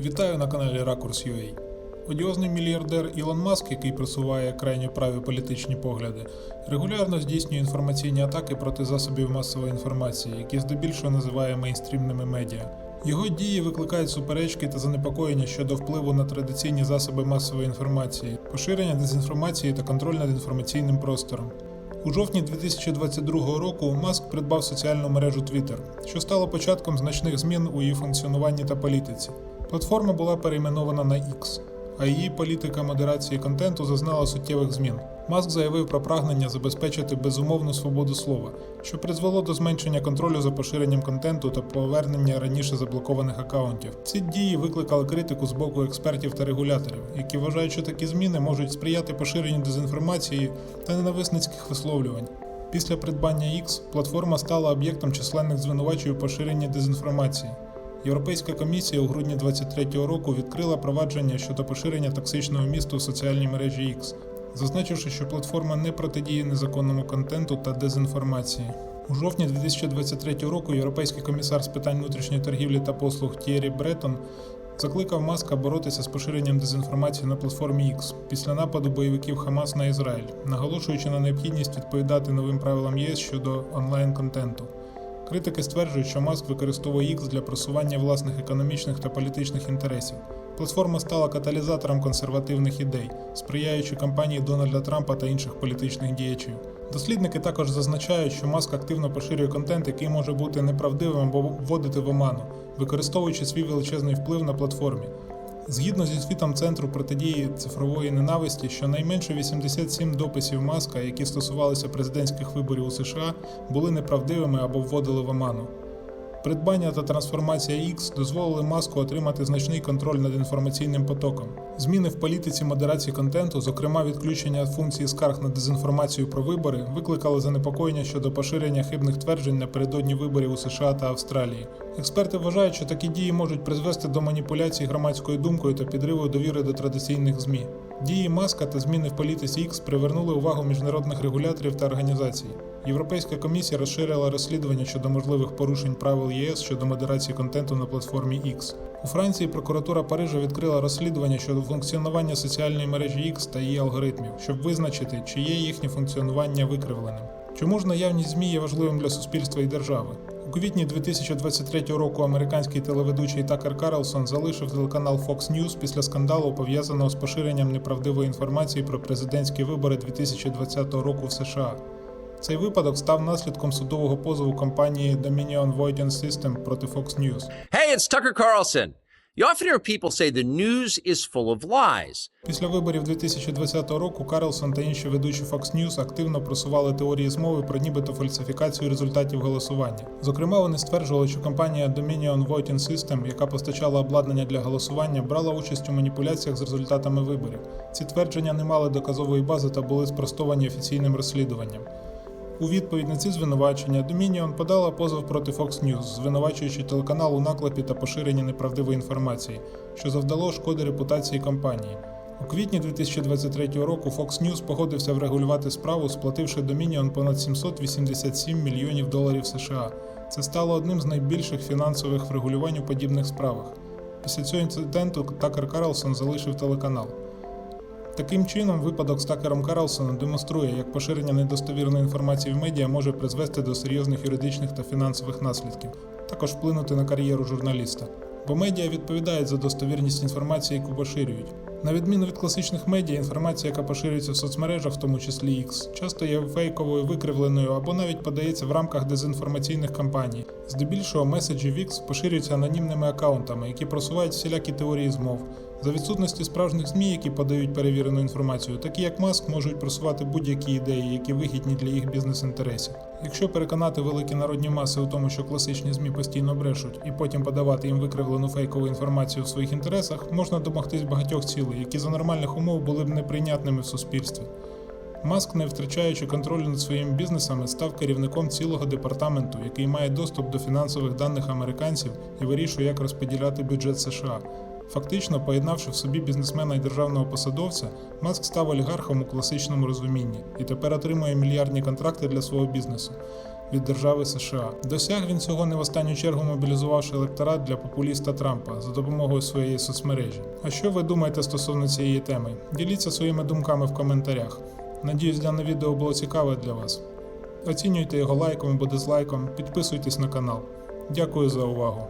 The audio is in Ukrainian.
Вітаю на каналі Ракурс.ua. Одіозний мільярдер Ілон Маск, який просуває крайньо праві політичні погляди, регулярно здійснює інформаційні атаки проти засобів масової інформації, які здебільшого називає мейнстрімними медіа. Його дії викликають суперечки та занепокоєння щодо впливу на традиційні засоби масової інформації, поширення дезінформації та контроль над інформаційним простором. У жовтні 2022 року Маск придбав соціальну мережу Twitter, що стало початком значних змін у її функціонуванні та політиці. Платформа була перейменована на X, а її політика модерації контенту зазнала суттєвих змін. Маск заявив про прагнення забезпечити безумовну свободу слова, що призвело до зменшення контролю за поширенням контенту та повернення раніше заблокованих акаунтів. Ці дії викликали критику з боку експертів та регуляторів, які вважають, що такі зміни можуть сприяти поширенню дезінформації та ненависницьких висловлювань. Після придбання X платформа стала об'єктом численних звинувачень у поширенні дезінформації. Європейська комісія у грудні 2023 року відкрила провадження щодо поширення токсичного місту в соціальній мережі X, зазначивши, що платформа не протидіє незаконному контенту та дезінформації. У жовтні 2023 року європейський комісар з питань внутрішньої торгівлі та послуг Тєрі Бретон закликав Маска боротися з поширенням дезінформації на платформі X після нападу бойовиків Хамас на Ізраїль, наголошуючи на необхідність відповідати новим правилам ЄС щодо онлайн-контенту. Критики стверджують, що Маск використовує X для просування власних економічних та політичних інтересів. Платформа стала каталізатором консервативних ідей, сприяючи кампанії Дональда Трампа та інших політичних діячів. Дослідники також зазначають, що Маск активно поширює контент, який може бути неправдивим або вводити в оману, використовуючи свій величезний вплив на платформі. Згідно зі звітом Центру протидії цифрової ненависті, щонайменше 87 дописів Маска, які стосувалися президентських виборів у США, були неправдивими або вводили в оману. Придбання та трансформація X дозволили маску отримати значний контроль над інформаційним потоком. Зміни в політиці модерації контенту, зокрема відключення функції скарг на дезінформацію про вибори, викликали занепокоєння щодо поширення хибних тверджень напередодні виборів у США та Австралії. Експерти вважають, що такі дії можуть призвести до маніпуляцій громадською думкою та підриву довіри до традиційних ЗМІ. Дії маска та зміни в політиці X привернули увагу міжнародних регуляторів та організацій. Європейська комісія розширила розслідування щодо можливих порушень правил ЄС щодо модерації контенту на платформі X. У Франції прокуратура Парижа відкрила розслідування щодо функціонування соціальної мережі X та її алгоритмів, щоб визначити, чи є їхнє функціонування викривленим. Чому ж наявність ЗМІ є важливим для суспільства і держави? Квітні 2023 року американський телеведучий Такер Карлсон залишив телеканал Fox News після скандалу, пов'язаного з поширенням неправдивої інформації про президентські вибори 2020 року в США. Цей випадок став наслідком судового позову компанії Dominion Voiding System проти Fox News. Hey, it's Tucker Carlson. You often hear people say the news is full of lies. Після виборів 2020 року Карлсон та інші ведучі Fox News активно просували теорії змови про нібито фальсифікацію результатів голосування. Зокрема, вони стверджували, що компанія Dominion Voting System, яка постачала обладнання для голосування, брала участь у маніпуляціях з результатами виборів. Ці твердження не мали доказової бази та були спростовані офіційним розслідуванням. У відповідь на ці звинувачення Dominion подала позов проти Fox News, звинувачуючи телеканал у наклепі та поширенні неправдивої інформації, що завдало шкоди репутації компанії. У квітні 2023 року Fox News погодився врегулювати справу, сплативши Dominion понад 787 мільйонів доларів США. Це стало одним з найбільших фінансових врегулювань у подібних справах. Після цього інциденту Такер Карлсон залишив телеканал. Таким чином, випадок з Такером Карлсоном демонструє, як поширення недостовірної інформації в медіа може призвести до серйозних юридичних та фінансових наслідків, також вплинути на кар'єру журналіста. Бо медіа відповідають за достовірність інформації, яку поширюють. На відміну від класичних медіа, інформація, яка поширюється в соцмережах, в тому числі X, часто є фейковою, викривленою або навіть подається в рамках дезінформаційних кампаній. Здебільшого меседжі X поширюються анонімними аккаунтами, які просувають всілякі теорії змов. За відсутності справжніх ЗМІ, які подають перевірену інформацію, такі як Маск можуть просувати будь-які ідеї, які вигідні для їх бізнес-інтересів. Якщо переконати великі народні маси у тому, що класичні ЗМІ постійно брешуть, і потім подавати їм викривлену фейкову інформацію в своїх інтересах, можна домогтись багатьох цілей, які за нормальних умов були б неприйнятними в суспільстві. Маск, не втрачаючи контролю над своїми бізнесами, став керівником цілого департаменту, який має доступ до фінансових даних американців і вирішує, як розподіляти бюджет США. Фактично, поєднавши в собі бізнесмена і державного посадовця, Маск став олігархом у класичному розумінні і тепер отримує мільярдні контракти для свого бізнесу. Від держави США. Досяг він цього не в останню чергу мобілізувавши електорат для популіста Трампа за допомогою своєї соцмережі. А що ви думаєте стосовно цієї теми? Діліться своїми думками в коментарях. Надіюсь, дане відео було цікаве для вас. Оцінюйте його лайком або дизлайком, підписуйтесь на канал. Дякую за увагу.